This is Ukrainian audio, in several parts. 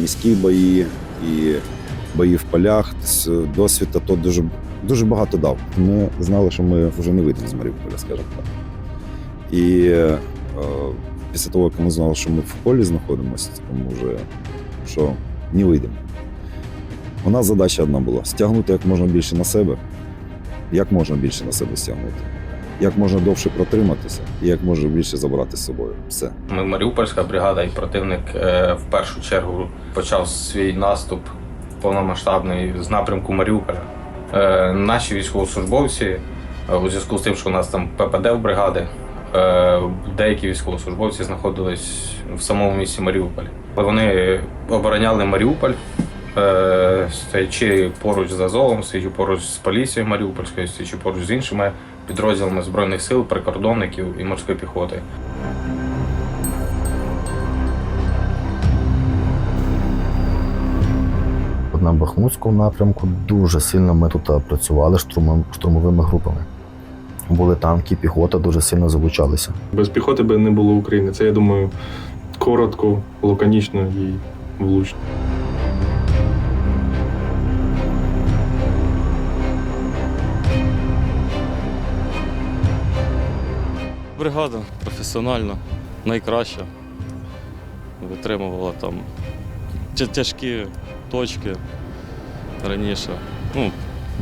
міські бої, і бої в полях. Досвід АТО дуже, дуже багато дав. Ми знали, що ми вже не вийдемо з Маріуполя, скажімо так. І е, після того, як ми знали, що ми в полі знаходимося, тому вже що не вийдемо. У нас задача одна була стягнути як можна більше на себе, як можна більше на себе стягнути, як можна довше протриматися і як можна більше забрати з собою. Все. Ми Маріупольська бригада, і противник е, в першу чергу почав свій наступ повномасштабний з напрямку Маріуполя. Е, Наші військовослужбовці, е, у зв'язку з тим, що у нас там ППД в бригади, деякі військовослужбовці знаходились в самому місті Маріуполь. Вони обороняли Маріуполь, стоячи поруч з Азовом, стоячи поруч з поліцією Маріупольською, стоячи поруч з іншими підрозділами Збройних сил, прикордонників і морської піхоти. На Бахмутському напрямку дуже сильно ми тут працювали штурмовими групами. Були танки, піхота дуже сильно залучалися. Без піхоти би не було України. Це, я думаю, коротко, лаконічно і влучно. Бригада професіональна, найкраща. Витримувала там тяжкі точки раніше. Ну,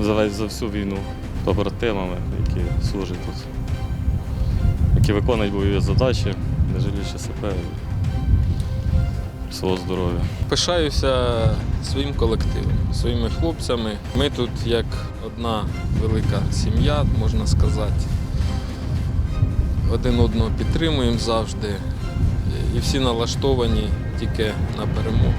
за, всю війну побратимами, які служать тут, які виконують бойові задачі, не жаліючи себе і свого здоров'я. Пишаюся своїм колективом, своїми хлопцями. Ми тут як одна велика сім'я, можна сказати. Один одного підтримуємо завжди. І всі налаштовані тільки на перемогу.